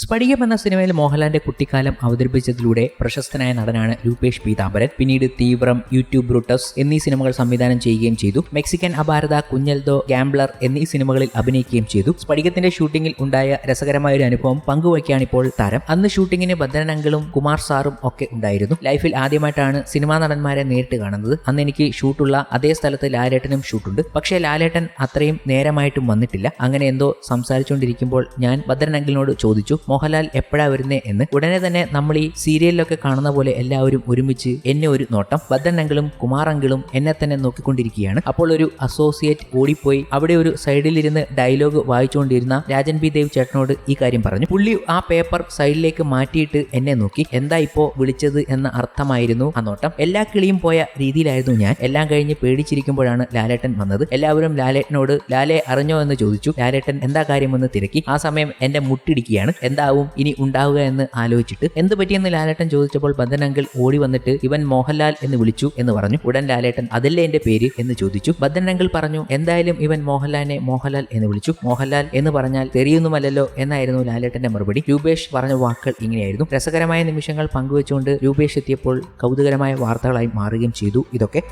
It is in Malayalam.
സ്ഫടികം എന്ന സിനിമയിൽ മോഹൻലാലിന്റെ കുട്ടിക്കാലം അവതരിപ്പിച്ചതിലൂടെ പ്രശസ്തനായ നടനാണ് രൂപേഷ് പീതാംബരൻ. പിന്നീട് തീവ്രം യൂട്യൂബ് ബ്രൂട്ടസ് എന്നീ സിനിമകൾ സംവിധാനം ചെയ്യുകയും ചെയ്തു. മെക്സിക്കൻ അപാരത കുഞ്ഞൽദോ ഗാംബ്ലർ എന്നീ സിനിമകളിൽ അഭിനയിക്കുകയും ചെയ്തു. സ്ഫടികത്തിന്റെ ഷൂട്ടിംഗിൽ ഉണ്ടായ രസകരമായ ഒരു അനുഭവം പങ്കുവയ്ക്കാണ് ഇപ്പോൾ താരം. അന്ന് ഷൂട്ടിങ്ങിന് ഭദ്രനങ്കിളും കുമാർ സാറും ഒക്കെ ഉണ്ടായിരുന്നു. ലൈഫിൽ ആദ്യമായിട്ടാണ് സിനിമാ നടന്മാരെ നേരിട്ട് കാണുന്നത്. അന്ന് എനിക്ക് ഷൂട്ടുള്ള അതേ സ്ഥലത്ത് ലാലേട്ടനും ഷൂട്ടുണ്ട്. പക്ഷേ ലാലേട്ടൻ അത്രയും നേരമായിട്ടും വന്നിട്ടില്ല. അങ്ങനെ എന്തോ സംസാരിച്ചുകൊണ്ടിരിക്കുമ്പോൾ ഞാൻ ഭദ്രനങ്കിളിനോട് ചോദിച്ചു മോഹൻലാൽ എപ്പോഴാ വരുന്നേ എന്ന് ഉടനെ തന്നെ നമ്മൾ ഈ സീരിയലിലൊക്കെ കാണുന്ന പോലെ എല്ലാവരും ഒരുമിച്ച് എന്നെ ഒരു നോട്ടം ഭദ്രനങ്കിളും കുമാറങ്കിളും എന്നെ തന്നെ നോക്കിക്കൊണ്ടിരിക്കുകയാണ്. അപ്പോൾ ഒരു അസോസിയേറ്റ് ഓടിപ്പോയി. അവിടെ ഒരു സൈഡിലിരുന്ന് ഡയലോഗ് വായിച്ചുകൊണ്ടിരുന്ന രാജൻ ബി ദേവ് ചേട്ടനോട് ഈ കാര്യം പറഞ്ഞു. പുള്ളി ആ പേപ്പർ സൈഡിലേക്ക് മാറ്റിയിട്ട് എന്നെ നോക്കി. എന്താ ഇപ്പോ വിളിച്ചത് എന്ന അർത്ഥമായിരുന്നു ആ നോട്ടം. എല്ലാ കിളിയും പോയ രീതിയിലായിരുന്നു ഞാൻ. എല്ലാം കഴിഞ്ഞ് പേടിച്ചിരിക്കുമ്പോഴാണ് ലാലേട്ടൻ വന്നത്. എല്ലാവരും ലാലേട്ടനോട് ലാലെ അറിഞ്ഞോ? എന്ന് ചോദിച്ചു. ലാലേട്ടൻ എന്താ കാര്യമെന്ന് തിരക്കി. ആ സമയം എന്റെ മുട്ടിടിക്കുകയാണ്. എന്താവും? ഇനി ഉണ്ടാവുക എന്ന് ആലോചിച്ചിട്ട് എന്ത് പറ്റിയെന്ന് ലാലേട്ടൻ ചോദിച്ചപ്പോൾ ബന്ധൻ അങ്കിൾ ഓടി വന്നിട്ട് ഇവൻ മോഹൻലാൽ എന്ന് വിളിച്ചു എന്ന് പറഞ്ഞു. ഉടൻ ലാലേട്ടൻ അതല്ലേ എന്റെ പേര്? എന്ന് ചോദിച്ചു. ബന്ധൻ അങ്കിൾ പറഞ്ഞു എന്തായാലും ഇവൻ മോഹൻലാലിനെ മോഹൻലാൽ എന്ന് വിളിച്ചു. മോഹൻലാൽ എന്ന് പറഞ്ഞാൽ തെറിയൊന്നുമല്ലല്ലോ എന്നായിരുന്നു ലാലേട്ടന്റെ മറുപടി. രൂപേഷ് പറഞ്ഞ വാക്കുകൾ ഇങ്ങനെയായിരുന്നു. രസകരമായ നിമിഷങ്ങൾ പങ്കുവെച്ചുകൊണ്ട് രൂപേഷ് എത്തിയപ്പോൾ കൗതുകരമായ വാർത്തകളായി മാറുകയും ചെയ്തു. ഇതൊക്കെ